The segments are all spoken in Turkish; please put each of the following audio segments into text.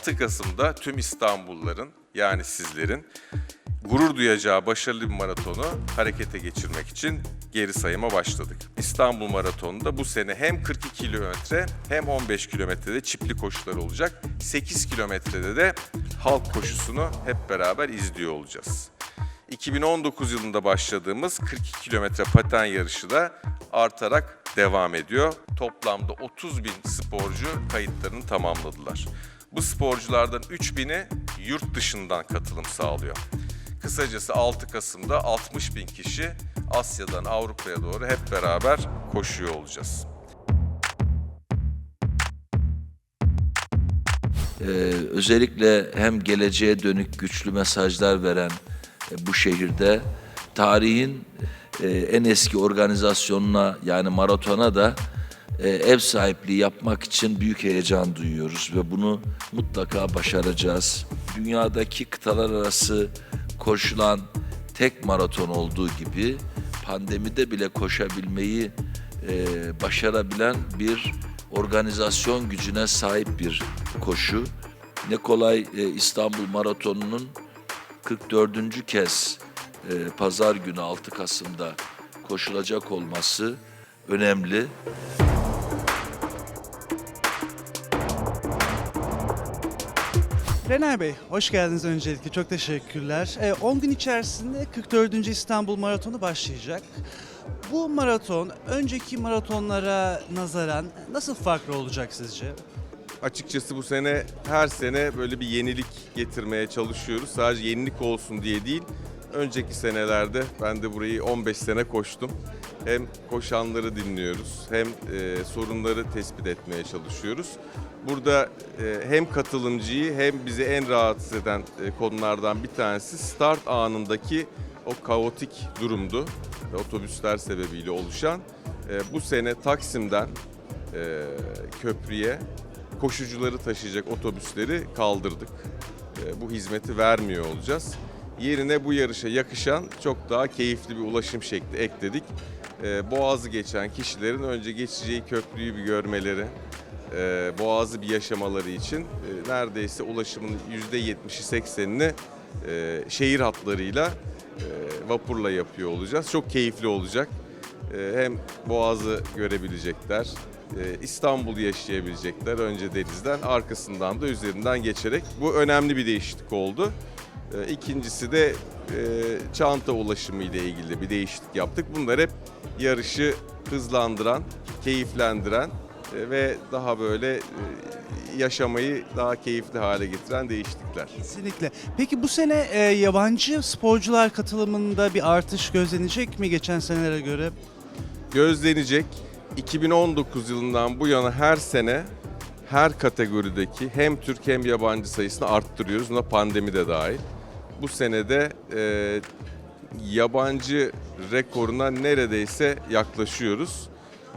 6 Kasım'da tüm İstanbulluların yani sizlerin gurur duyacağı başarılı bir maratonu harekete geçirmek için geri sayıma başladık. İstanbul Maratonu'nda bu sene hem 42 kilometre hem 15 kilometrede çiftli koşular olacak. 8 kilometrede de halk koşusunu hep beraber izliyor olacağız. 2019 yılında başladığımız 42 kilometre paten yarışı da artarak devam ediyor. Toplamda 30 bin sporcu kayıtlarını tamamladılar. Bu sporculardan 3 bini yurt dışından katılım sağlıyor. Kısacası 6 Kasım'da 60 bin kişi Asya'dan Avrupa'ya doğru hep beraber koşuyor olacağız. Ee, özellikle hem geleceğe dönük güçlü mesajlar veren e, bu şehirde tarihin e, en eski organizasyonuna yani maratona da ev sahipliği yapmak için büyük heyecan duyuyoruz ve bunu mutlaka başaracağız. Dünyadaki kıtalar arası koşulan tek maraton olduğu gibi pandemide bile koşabilmeyi e, başarabilen bir organizasyon gücüne sahip bir koşu. Ne kolay e, İstanbul Maratonu'nun 44. kez e, pazar günü 6 Kasım'da koşulacak olması önemli. Rener Bey, hoş geldiniz öncelikle. Çok teşekkürler. Ee, 10 gün içerisinde 44. İstanbul Maratonu başlayacak. Bu maraton önceki maratonlara nazaran nasıl farklı olacak sizce? Açıkçası bu sene her sene böyle bir yenilik getirmeye çalışıyoruz. Sadece yenilik olsun diye değil. Önceki senelerde ben de burayı 15 sene koştum. Hem koşanları dinliyoruz hem e, sorunları tespit etmeye çalışıyoruz. Burada e, hem katılımcıyı hem bizi en rahatsız eden e, konulardan bir tanesi start anındaki o kaotik durumdu. Ve otobüsler sebebiyle oluşan. E, bu sene Taksim'den e, köprüye koşucuları taşıyacak otobüsleri kaldırdık. E, bu hizmeti vermiyor olacağız. Yerine bu yarışa yakışan çok daha keyifli bir ulaşım şekli ekledik. E, Boğaz'ı geçen kişilerin önce geçeceği köprüyü bir görmeleri, e, Boğaz'ı bir yaşamaları için e, neredeyse ulaşımın %70'i 80'ini e, şehir hatlarıyla vapurla yapıyor olacağız. Çok keyifli olacak. Hem Boğaz'ı görebilecekler, e, İstanbul'u yaşayabilecekler önce denizden arkasından da üzerinden geçerek. Bu önemli bir değişiklik oldu. E, İkincisi de e, çanta ulaşımı ile ilgili bir değişiklik yaptık. Bunlar hep yarışı hızlandıran, keyiflendiren e, ve daha böyle e, yaşamayı daha keyifli hale getiren değişiklikler. Kesinlikle. Peki bu sene e, yabancı sporcular katılımında bir artış gözlenecek mi geçen senelere göre? gözlenecek. 2019 yılından bu yana her sene her kategorideki hem Türk hem yabancı sayısını arttırıyoruz. Buna pandemi de dahil. Bu senede e, yabancı rekoruna neredeyse yaklaşıyoruz.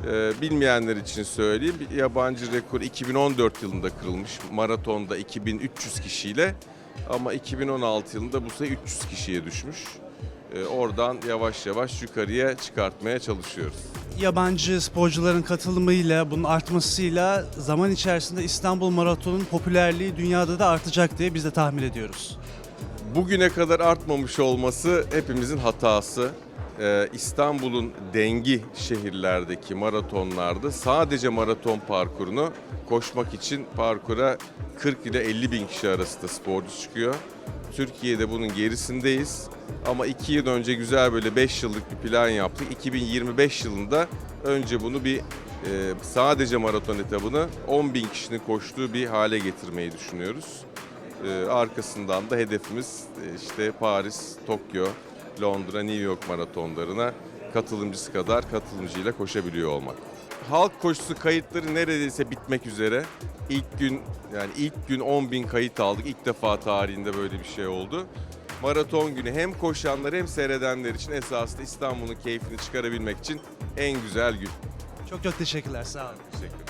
E, bilmeyenler için söyleyeyim. Yabancı rekor 2014 yılında kırılmış. Maratonda 2300 kişiyle. Ama 2016 yılında bu sayı 300 kişiye düşmüş. E, oradan yavaş yavaş yukarıya çıkartmaya çalışıyoruz. Yabancı sporcuların katılımıyla, bunun artmasıyla zaman içerisinde İstanbul Maratonu'nun popülerliği dünyada da artacak diye biz de tahmin ediyoruz. Bugüne kadar artmamış olması hepimizin hatası. Ee, İstanbul'un dengi şehirlerdeki maratonlarda sadece maraton parkurunu koşmak için parkura 40 ile 50 bin kişi arasında sporcu çıkıyor. Türkiye'de bunun gerisindeyiz. Ama 2 yıl önce güzel böyle 5 yıllık bir plan yaptık. 2025 yılında önce bunu bir e, sadece maraton etabını 10 bin kişinin koştuğu bir hale getirmeyi düşünüyoruz. Ee, arkasından da hedefimiz e, işte Paris, Tokyo, Londra, New York maratonlarına katılımcısı kadar katılımcıyla koşabiliyor olmak. Halk koşusu kayıtları neredeyse bitmek üzere. İlk gün yani ilk gün 10 bin kayıt aldık. İlk defa tarihinde böyle bir şey oldu. Maraton günü hem koşanlar hem seyredenler için esasında İstanbul'un keyfini çıkarabilmek için en güzel gün. Çok çok teşekkürler, sağ olun. Teşekkür